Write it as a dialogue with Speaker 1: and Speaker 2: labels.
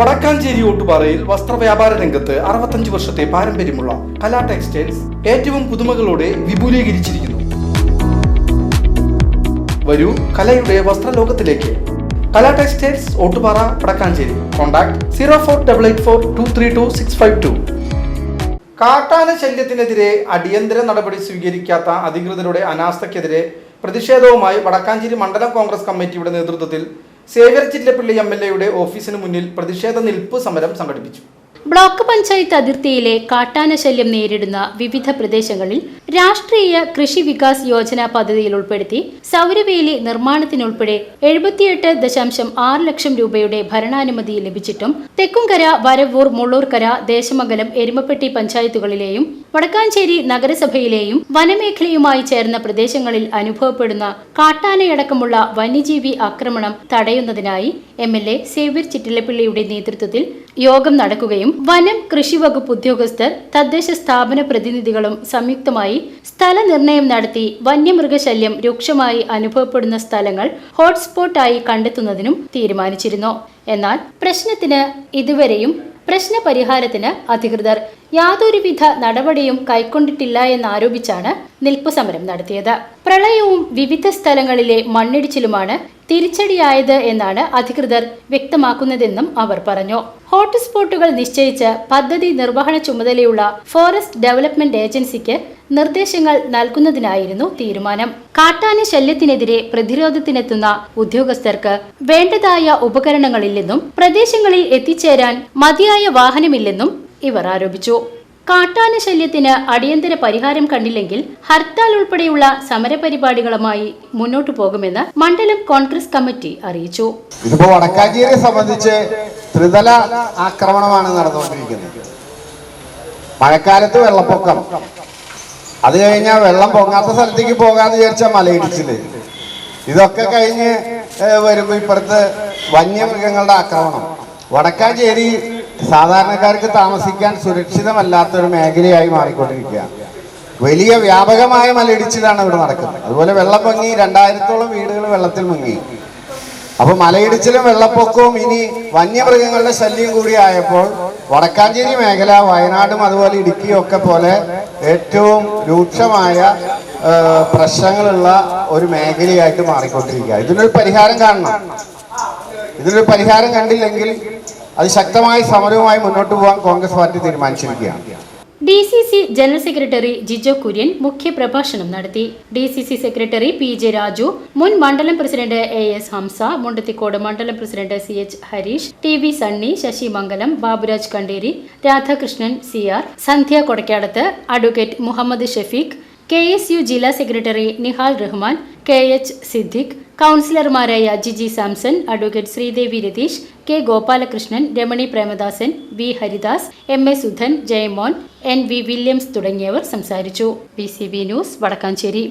Speaker 1: വടക്കാഞ്ചേരി ഓട്ടുപാറയിൽ വസ്ത്രവ്യാപാര രംഗത്ത് അറുപത്തഞ്ച് വർഷത്തെ പാരമ്പര്യമുള്ള കലാ ടെക്സ്റ്റൈൽസ് ഏറ്റവും പുതുമകളോടെ വിപുലീകരിച്ചിരിക്കുന്നു. വരൂ കലയുടെ വസ്ത്രലോകത്തിലേക്ക്. Kala textiles Ottupara Vadakkanchery. Contact zero four double eight four two three two six five two. കാട്ടാന ശല്യത്തിനെതിരെ അടിയന്തര നടപടി സ്വീകരിക്കാത്ത അധികൃതരുടെ അനാസ്ഥയ്ക്കെതിരെ പ്രതിഷേധവുമായി വടക്കാഞ്ചേരി മണ്ഡലം കോൺഗ്രസ് കമ്മിറ്റിയുടെ നേതൃത്വത്തിൽ സേവ്യർ ചില്ലപ്പള്ളി എം എൽ എയുടെ ഓഫീസിന് മുന്നിൽ പ്രതിഷേധ നിൽപ്പ് സമരം സംഘടിപ്പിച്ചു.
Speaker 2: ബ്ലോക്ക് പഞ്ചായത്ത് അതിർത്തിയിലെ കാട്ടാന ശല്യം നേരിടുന്ന വിവിധ പ്രദേശങ്ങളിൽ രാഷ്ട്രീയ കൃഷി വികാസ് യോജന പദ്ധതിയിൽ ഉൾപ്പെടുത്തി സൗരവേലി നിർമ്മാണത്തിനുൾപ്പെടെ എഴുപത്തിയെട്ട് ദശാംശം ആറ് ലക്ഷം രൂപയുടെ ഭരണാനുമതി ലഭിച്ചിട്ടും തെക്കുംകര വരവൂർ മുള്ളൂർക്കര ദേശമംഗലം എരുമപ്പെട്ടി പഞ്ചായത്തുകളിലെയും വടക്കാഞ്ചേരി നഗരസഭയിലെയും വനമേഖലയുമായി ചേർന്ന പ്രദേശങ്ങളിൽ അനുഭവപ്പെടുന്ന കാട്ടാനയടക്കമുള്ള വന്യജീവി ആക്രമണം തടയുന്നതിനായി എം എൽ എ സേവ്യർ ചിറ്റിലപ്പിള്ളിയുടെ നേതൃത്വത്തിൽ യോഗം നടക്കുകയും വനം കൃഷി വകുപ്പ് ഉദ്യോഗസ്ഥർ തദ്ദേശ സ്ഥാപന പ്രതിനിധികളും സംയുക്തമായി സ്ഥലനിർണയം നടത്തി വന്യമൃഗശല്യം രൂക്ഷമായി അനുഭവപ്പെടുന്ന സ്ഥലങ്ങൾ ഹോട്ട്സ്പോട്ടായി കണ്ടെത്തുന്നതിനും തീരുമാനിച്ചിരുന്നു. എന്നാൽ പ്രശ്നത്തിന് ഇതുവരെയും പ്രശ്നപരിഹാരത്തിന് അധികൃതർ യാതൊരുവിധ നടപടിയും കൈക്കൊണ്ടിട്ടില്ല എന്നാരോപിച്ചാണ് നിൽപ്പു സമരം നടത്തിയത്. പ്രളയവും വിവിധ സ്ഥലങ്ങളിലെ മണ്ണിടിച്ചിലുമാണ് തിരിച്ചടിയായത് എന്നാണ് അധികൃതർ വ്യക്തമാക്കുന്നതെന്നും അവർ പറഞ്ഞു. ഹോട്ട്സ്പോട്ടുകൾ നിശ്ചയിച്ച് പദ്ധതി നിർവഹണ ചുമതലയുള്ള ഫോറസ്റ്റ് ഡെവലപ്മെന്റ് ഏജൻസിക്ക് നിർദ്ദേശങ്ങൾ നൽകുന്നതിനായിരുന്നു തീരുമാനം. കാട്ടാന ശല്യത്തിനെതിരെ പ്രതിരോധത്തിനെത്തുന്ന ഉദ്യോഗസ്ഥർക്ക് വേണ്ടതായ ഉപകരണങ്ങളില്ലെന്നും പ്രദേശങ്ങളിൽ എത്തിച്ചേരാൻ മതിയായ വാഹനമില്ലെന്നും ഇവർ ആരോപിച്ചു. കാട്ടാന ശല്യത്തിന് അടിയന്തര പരിഹാരം കണ്ടില്ലെങ്കിൽ ഹർത്താൽ ഉൾപ്പെടെയുള്ള സമരപരിപാടികളുമായി മുന്നോട്ടു പോകുമെന്ന് മണ്ഡലം കോൺഗ്രസ് കമ്മിറ്റി അറിയിച്ചു.
Speaker 3: ഇതിപ്പോ വടക്കാഞ്ചേരിയെ സംബന്ധിച്ച് ത്രിതല ആക്രമണമാണ് നടന്നുകൊണ്ടിരിക്കുന്നത്. മഴക്കാലത്ത് വെള്ളപ്പൊക്കം അത് കഴിഞ്ഞാൽ വെള്ളം പൊങ്ങാത്ത സ്ഥലത്തേക്ക് പോകാന്ന് വിചാരിച്ച മലയിടിച്ചിൽ ഇതൊക്കെ കഴിഞ്ഞ് വരുമ്പോൾ വരുമ്പോ ഇപ്പുറത്ത് വന്യമൃഗങ്ങളുടെ ആക്രമണം. വടക്കാഞ്ചേരി സാധാരണക്കാർക്ക് താമസിക്കാൻ സുരക്ഷിതമല്ലാത്തൊരു മേഖലയായി മാറിക്കൊണ്ടിരിക്കുകയാണ്. വലിയ വ്യാപകമായ മലയിടിച്ചിലാണ് ഇവിടെ നടക്കുന്നത്. അതുപോലെ വെള്ളം പൊങ്ങി രണ്ടായിരത്തോളം വീടുകൾ വെള്ളത്തിൽ മുങ്ങി. അപ്പൊ മലയിടിച്ചിലും വെള്ളപ്പൊക്കവും ഇനി വന്യമൃഗങ്ങളുടെ ശല്യം കൂടി ആയപ്പോൾ വടക്കാഞ്ചേരി മേഖല വയനാടും അതുപോലെ ഇടുക്കിയും ഒക്കെ പോലെ ഏറ്റവും രൂക്ഷമായ പ്രശ്നങ്ങളുള്ള ഒരു മേഖലയായിട്ട് മാറിക്കൊണ്ടിരിക്കുക. ഇതിനൊരു പരിഹാരം കാണണം. ഇതിനൊരു പരിഹാരം കണ്ടില്ലെങ്കിൽ അത് ശക്തമായ സമരവുമായി മുന്നോട്ട് പോകാൻ കോൺഗ്രസ് പാർട്ടി തീരുമാനിച്ചിരിക്കുകയാണ്.
Speaker 2: D C C general secretary Jijo Kurian മുഖ്യപ്രഭാഷണം നടത്തി. D C C secretary P J Raju മുൻ മണ്ഡലം president A S Hamsa Mundathikode മണ്ഡലം president C H Harish T V Sunny Sasi Mangalam Baburaj Kanderi Radhakrishnan C R Sandhya Kodakkadath advocate Muhammad Shafeeq K S U ജില്ലാ secretary Nihal Rahman K H Siddique കൗൺസിലർമാരായ Jiji Samson advocate Sreedevi Ratheesh K Gopalakrishnan Ramani Premadasan V Haridas M A Sudhan Jayamon N V Williams തുടങ്ങിയവർ സംസാരിച്ചു. B news Vadakkanchery.